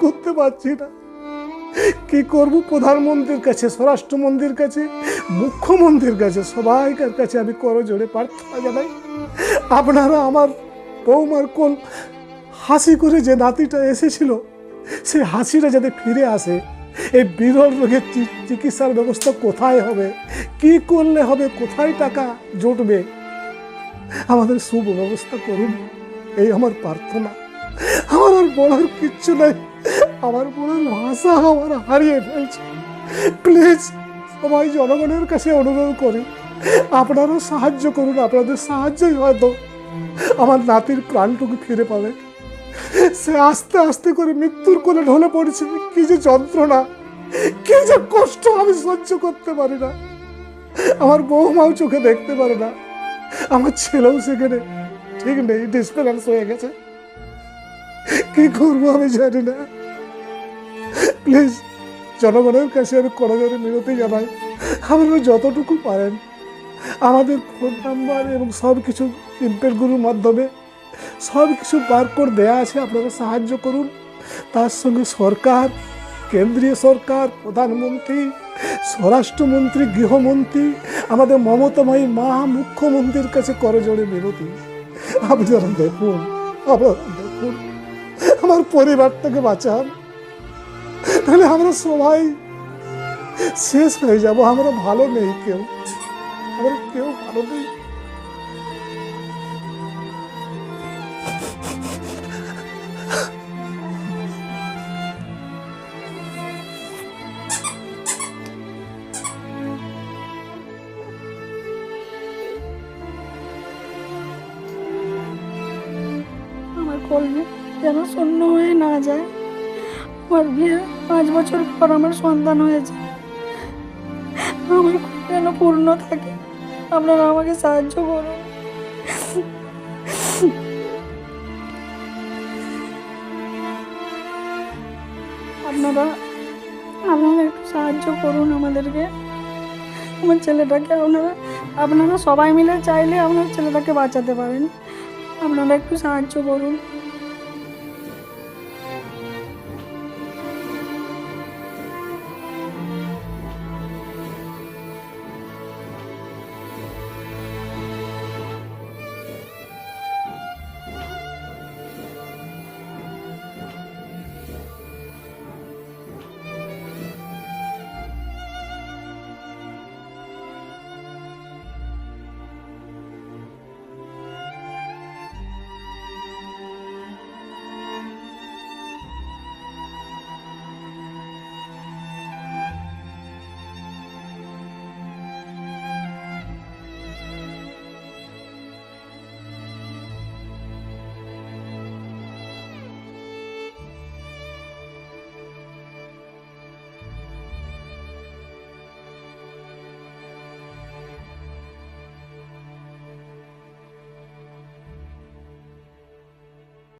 করতে পারছি না। কি করব প্রধানমন্ত্রীর কাছে, স্বরাষ্ট্রমন্ত্রীর কাছে, মুখ্যমন্ত্রীর কাছে, সবাইকার কাছে আমি করো জোরে প্রার্থনা জানাই। আপনারা আমার বৌমার কোল হাসি করে যে নাতিটা এসেছিল, সেই হাসিটা যাতে ফিরে আসে, এই বিরল রোগের চিকিৎসার ব্যবস্থা কোথায় হবে, কি করলে হবে, কোথায় টাকা জুটবে, আমাদের সুব্যবস্থা করুন, এই আমার প্রার্থনা। আমার আর বলার কিচ্ছু নাই। আমার বলার ভাষা আমার হারিয়ে ফেলছে। প্লিজ, সবাই জনগণের কাছে অনুরোধ করি আপনারাও সাহায্য করুন, আপনাদের সাহায্যই হয়তো আমার নাতির প্রাণটুকু ফিরে পাবে। সে আস্তে আস্তে করে মৃত্যুর কোলে ঢলে পড়ছে। কি যে যন্ত্রণা, কি যে কষ্ট আমি সহ্য করতে পারি না। আমার বৌমাও চোখে দেখতে পারে না। আমার ছেলেও সেখানে ঠিক নেই ডিসপ্যালেন্স হয়ে গেছে। কি করব আমি জানি না। প্লিজ জনগণের কাছে আমি করজোরে মিনতি জানাই। আপনারা যতটুকু পারেন, আমাদের ফোন নাম্বার এবং সব কিছু ইম্পেলগুলোর মাধ্যমে সব কিছু বারকোড দেয়া আছে, আপনারা সাহায্য করুন। তার সঙ্গে সরকার, কেন্দ্রীয় সরকার, প্রধানমন্ত্রী, স্বরাষ্ট্রমন্ত্রী, গৃহমন্ত্রী, আমাদের মমতাময়ী মা মুখ্যমন্ত্রীর কাছে করজোড়ে মিনতি। আপনারা দেখুন আপনারা দেখুন। আমার পরিবারটাকে বাঁচান। তাহলে আমরা সবাই শেষ হয়ে যাব। আমরা ভালো নেই কেউ। আমরা কেউ ভালো নেই। আমার কলবে যেন শূন্য হয়ে না যায়। আমার বিয়ে পাঁচ বছর পর আমার সন্তান হয়েছে। আমার যেন পূর্ণ থাকে। আপনারা আমাকে সাহায্য করুন। আপনারা আপনারা একটু সাহায্য করুন আমাদেরকে। আমার ছেলেটাকে আপনারা আপনারা সবাই মিলে চাইলে আপনার ছেলেটাকে বাঁচাতে পারেন। আপনারা একটু সাহায্য করুন।